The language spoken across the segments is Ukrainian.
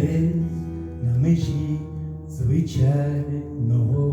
десь на межі звичайного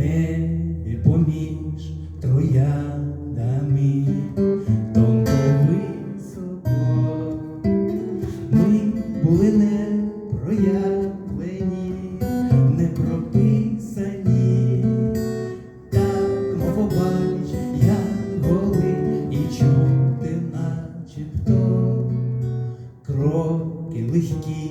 небі поміж трояндами, тонко ми були не проявлені, не прописані, так мов бач, я голи і чути начебто. Кроки легкі.